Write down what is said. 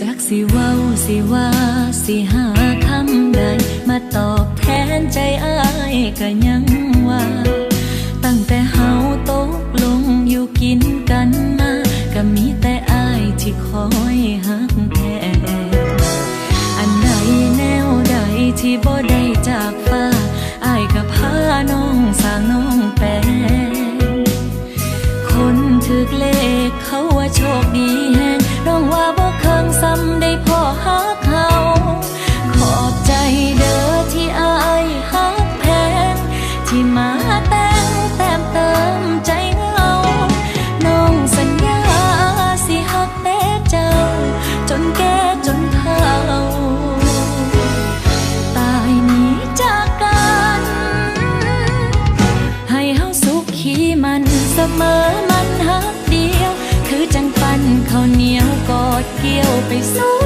จักสิเว้าสิว่าสิหาคำใด มาตอบแทนใจอ้ายก็ยังว่า ตั้งแต่เฮาตกลงอยู่กินกันมา ก็มีแต่อ้ายที่คอยหักแทนอันใดแนวใดที่บ่ได้จากฟ้าอ้ายก็พาน้องสางน้องแปลงคนถึกเลขเขาว่าโชคดีแฮงน้องว่าำได้พอหักเขา ขอบใจเด้อที่อายหักแพงที่มาแต่งแต้มเติมใจเงา น้องสัญญาสิหักแต่เจ้า จนแก่จนเฒ่าตายหนีจากกัน ให้เฮาสุขขีมันเสมอมันหักเดียว คือ